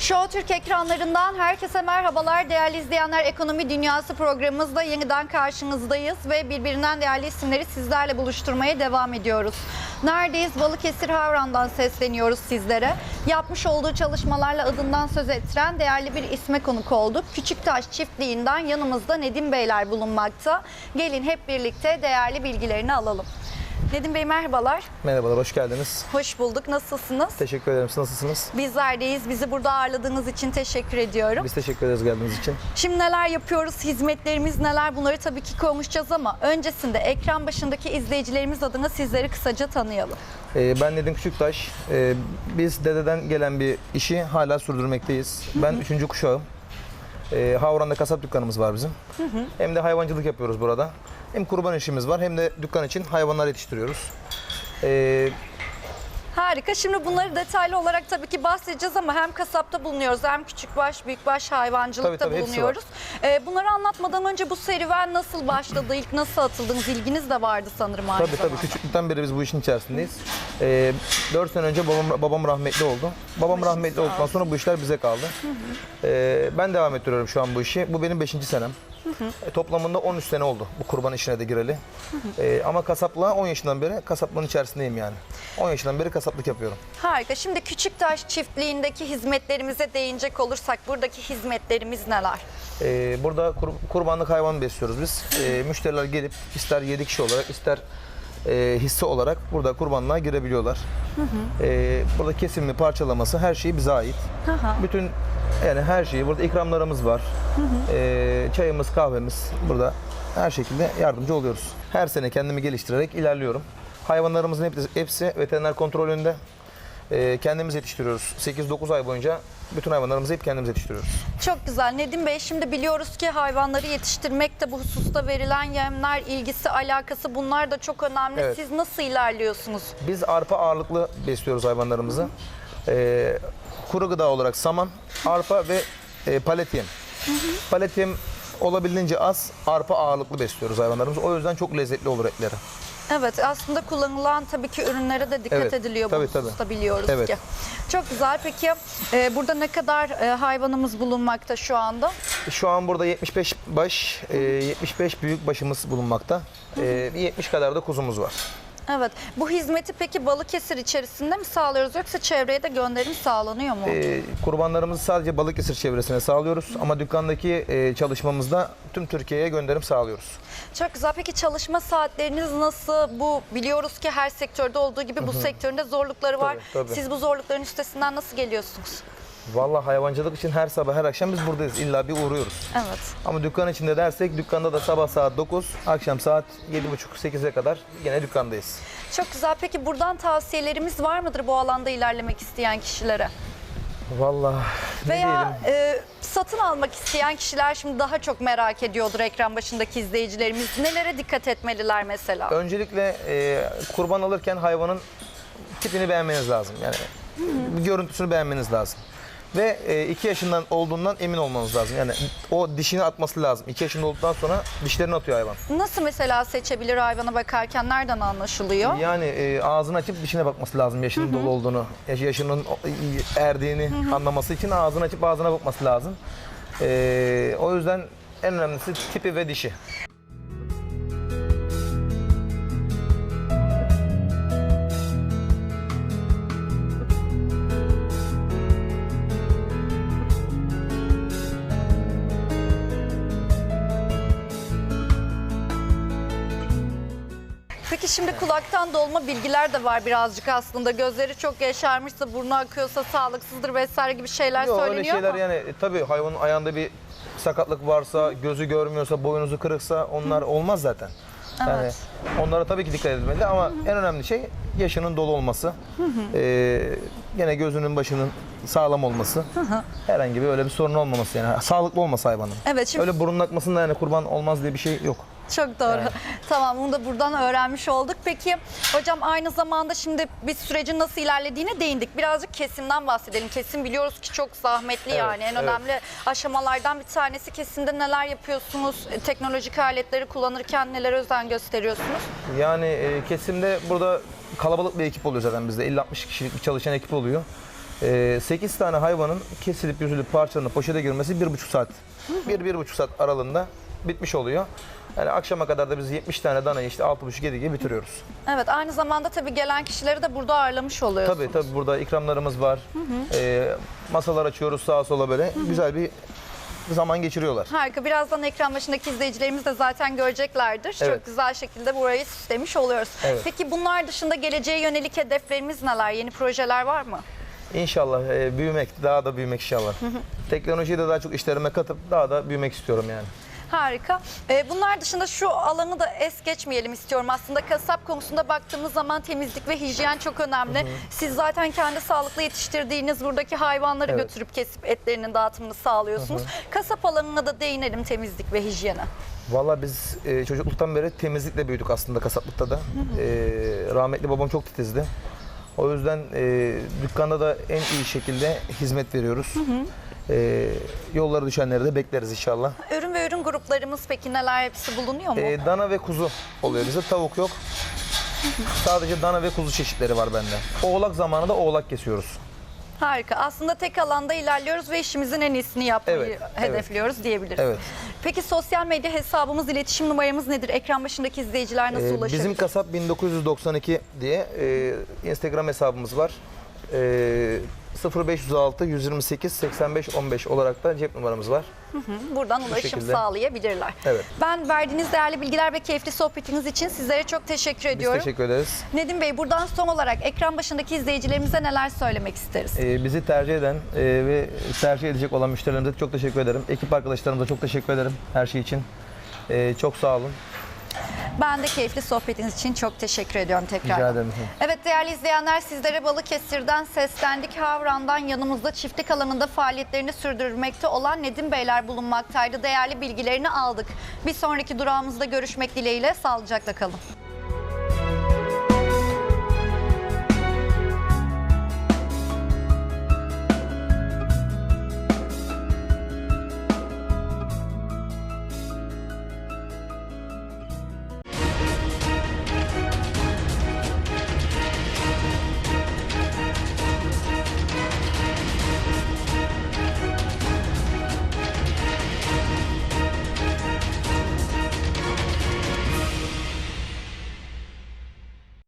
Show Türk ekranlarından herkese merhabalar. Değerli izleyenler Ekonomi Dünyası programımızda yeniden karşınızdayız ve birbirinden değerli isimleri sizlerle buluşturmaya devam ediyoruz. Neredeyiz? Balıkesir Havran'dan sesleniyoruz sizlere. Yapmış olduğu çalışmalarla adından söz ettiren değerli bir isme konuk olduk. Küçüktaş çiftliğinden yanımızda Nedim Beyler bulunmakta. Gelin hep birlikte değerli bilgilerini alalım. Nedim Bey merhabalar. Merhabalar, hoş geldiniz. Hoş bulduk. Nasılsınız? Teşekkür ederim. Siz nasılsınız? Bizlerdeyiz. Bizi burada ağırladığınız için teşekkür ediyorum. Biz teşekkür ederiz geldiğiniz için. Şimdi neler yapıyoruz, hizmetlerimiz neler bunları tabii ki konuşacağız ama öncesinde ekran başındaki izleyicilerimiz adına sizleri kısaca tanıyalım. Ee, ben Nedim Küçüktaş. Ee, biz dededen gelen bir işi hala sürdürmekteyiz. Ben üçüncü kuşağım. Ee, Havran'da kasap dükkanımız var bizim. Hem de hayvancılık yapıyoruz burada. Hem kurban işimiz var hem de dükkan için hayvanlar yetiştiriyoruz. Ee, Harika. Şimdi bunları detaylı olarak tabii ki bahsedeceğiz ama hem kasapta bulunuyoruz hem küçükbaş, büyükbaş hayvancılıkta Tabii, tabii, bulunuyoruz. Ee, bunları anlatmadan önce bu serüven nasıl başladı, ilk nasıl atıldınız, ilginiz de vardı sanırım aynı tabii tabii zamanda. küçüklükten beri biz bu işin içerisindeyiz. Ee, 4 sene önce babam, babam rahmetli oldu. Babam Başınız rahmetli olduktan sonra bu işler bize kaldı. Ee, ben devam ettiriyorum şu an bu işi. Bu benim 5. senem. E, toplamında 13 sene oldu bu kurban işine de gireli. Ee, ama kasaplığa 10 yaşından beri kasaplığın içerisindeyim yani. 10 yaşından beri kasaplık yapıyorum. Harika. Şimdi Küçüktaş çiftliğindeki hizmetlerimize değinecek olursak buradaki hizmetlerimiz neler? Ee, burada kur- kurbanlık hayvan besliyoruz biz. Ee, müşteriler gelip ister 7 kişi olarak ister e, hisse olarak burada kurbanlığa girebiliyorlar. Ee, burada kesimi, parçalaması her şey bize ait. Bütün yani her şeyi burada ikramlarımız var. Ee, çayımız, kahvemiz burada her şekilde yardımcı oluyoruz. Her sene kendimi geliştirerek ilerliyorum. Hayvanlarımızın hepsi, hepsi veteriner kontrolünde. Ee, kendimiz yetiştiriyoruz. 8-9 ay boyunca bütün hayvanlarımızı hep kendimiz yetiştiriyoruz. Çok güzel. Nedim Bey şimdi biliyoruz ki hayvanları yetiştirmekte bu hususta verilen yemler, ilgisi, alakası bunlar da çok önemli. Evet. Siz nasıl ilerliyorsunuz? Biz arpa ağırlıklı besliyoruz hayvanlarımızı. Ee, kuru gıda olarak saman, arpa ve e, palet yem. Palet yem olabildiğince az, arpa ağırlıklı besliyoruz hayvanlarımızı. O yüzden çok lezzetli olur etleri. Evet aslında kullanılan tabii ki ürünlere de dikkat Evet, ediliyor bu tabii, hususta biliyoruz Evet. ki. Çok güzel. Peki e, burada ne kadar e, hayvanımız bulunmakta şu anda? Şu an burada 75 baş, e, 75 büyük başımız bulunmakta. E, 70 kadar da kuzumuz var. Evet. Bu hizmeti peki Balıkesir içerisinde mi sağlıyoruz yoksa çevreye de gönderim sağlanıyor mu? E, kurbanlarımızı sadece Balıkesir çevresine sağlıyoruz ama dükkandaki e, çalışmamızda tüm Türkiye'ye gönderim sağlıyoruz. Çok güzel. Peki çalışma saatleriniz nasıl? Bu biliyoruz ki her sektörde olduğu gibi bu sektörün de zorlukları var. Tabii, tabii. Siz bu zorlukların üstesinden nasıl geliyorsunuz? Vallahi hayvancılık için her sabah her akşam biz buradayız. İlla bir uğruyoruz. Evet. Ama dükkan içinde dersek dükkanda da sabah saat 9, akşam saat 7.30-8'e kadar yine dükkandayız. Çok güzel. Peki buradan tavsiyelerimiz var mıdır bu alanda ilerlemek isteyen kişilere? Vallahi ne Veya diyelim? e, satın almak isteyen kişiler şimdi daha çok merak ediyordur ekran başındaki izleyicilerimiz. Nelere dikkat etmeliler mesela? Öncelikle e, kurban alırken hayvanın tipini beğenmeniz lazım. Yani görüntüsünü beğenmeniz lazım. Ve 2 yaşından olduğundan emin olmanız lazım. Yani o dişini atması lazım. 2 yaşında olduktan sonra dişlerini atıyor hayvan. Nasıl mesela seçebilir hayvana bakarken nereden anlaşılıyor? Yani e, ağzını açıp dişine bakması lazım yaşının dolu olduğunu, yaş- yaşının erdiğini anlaması için ağzını açıp ağzına bakması lazım. E, o yüzden en önemlisi tipi ve dişi. Peki şimdi kulaktan dolma bilgiler de var birazcık aslında. Gözleri çok yaşarmışsa, burnu akıyorsa sağlıksızdır vesaire gibi şeyler Yok öyle söyleniyor şeyler ama. yani e, tabii hayvanın ayağında bir sakatlık varsa, gözü görmüyorsa, boynuzu kırıksa onlar olmaz zaten. Yani Evet. onlara tabii ki dikkat edilmeli ama en önemli şey yaşının dolu olması. Ee, gene gözünün başının sağlam olması. Herhangi bir öyle bir sorun olmaması yani. Sağlıklı olması hayvanın. Evet, şimdi- Öyle burun akmasında yani kurban olmaz diye bir şey yok. Çok doğru. Yani. Tamam bunu da buradan öğrenmiş olduk. Peki hocam aynı zamanda şimdi biz sürecin nasıl ilerlediğine değindik. Birazcık kesimden bahsedelim. Kesim biliyoruz ki çok zahmetli Evet, yani. En evet. önemli aşamalardan bir tanesi kesimde neler yapıyorsunuz? E, Teknolojik aletleri kullanırken neler özen gösteriyorsunuz? Yani e, kesimde burada kalabalık bir ekip oluyor zaten bizde. 50-60 kişilik bir çalışan ekip oluyor. 8 tane hayvanın kesilip yüzülüp parçalanıp poşete girmesi 1,5 saat. 1-1,5 saat aralığında bitmiş oluyor. Yani akşama kadar da biz 70 tane danayı işte 6,5-7 gibi bitiriyoruz. Evet aynı zamanda tabii gelen kişileri de burada ağırlamış oluyorsunuz. Tabii tabii burada ikramlarımız var. Ee, masalar açıyoruz sağa sola böyle. Güzel bir zaman geçiriyorlar. Harika. Birazdan ekran başındaki izleyicilerimiz de zaten göreceklerdir. Çok Evet. güzel şekilde burayı süslemiş oluyoruz. Evet. Peki bunlar dışında geleceğe yönelik hedeflerimiz neler? Yeni projeler var mı? İnşallah e, büyümek, daha da büyümek inşallah. Teknolojiyi de daha çok işlerime katıp daha da büyümek istiyorum yani. Harika. Ee, bunlar dışında şu alanı da es geçmeyelim istiyorum. Aslında kasap konusunda baktığımız zaman temizlik ve hijyen çok önemli. Siz zaten kendi sağlıklı yetiştirdiğiniz buradaki hayvanları Evet. götürüp kesip etlerinin dağıtımını sağlıyorsunuz. Kasap alanına da değinelim temizlik ve hijyene. Valla biz e, çocukluktan beri temizlikle büyüdük aslında kasaplıkta da. E, rahmetli babam çok titizdi. O yüzden e, dükkanda da en iyi şekilde hizmet veriyoruz. E, yollara düşenleri de bekleriz inşallah. Ürün gruplarımız peki neler hepsi bulunuyor mu? E, dana ve kuzu oluyor bizde. Tavuk yok. Sadece dana ve kuzu çeşitleri var bende. Oğlak zamanında oğlak kesiyoruz. Harika. Aslında tek alanda ilerliyoruz ve işimizin en iyisini yapmayı Evet, hedefliyoruz diyebiliriz. Evet. Peki sosyal medya hesabımız, iletişim numaramız nedir? Ekran başındaki izleyiciler nasıl Ee, ulaşabilir? bizim kasap 1992 diye e, Instagram hesabımız var. E, 0506 128 85 15 olarak da cep numaramız var. Buradan ulaşım şekilde. sağlayabilirler. Evet. Ben verdiğiniz değerli bilgiler ve keyifli sohbetiniz için sizlere çok teşekkür Biz ediyorum. teşekkür ederiz. Nedim Bey buradan son olarak ekran başındaki izleyicilerimize neler söylemek isteriz? Ee, bizi tercih eden e, ve tercih edecek olan müşterilerimize çok teşekkür ederim. Ekip arkadaşlarımıza çok teşekkür ederim her şey için. Ee, çok sağ olun. Ben de keyifli sohbetiniz için çok teşekkür ediyorum tekrar. Rica ederim. Evet değerli izleyenler sizlere Balıkesir'den seslendik. Havran'dan yanımızda çiftlik alanında faaliyetlerini sürdürmekte olan Nedim Beyler bulunmaktaydı. Değerli bilgilerini aldık. Bir sonraki durağımızda görüşmek dileğiyle sağlıcakla kalın.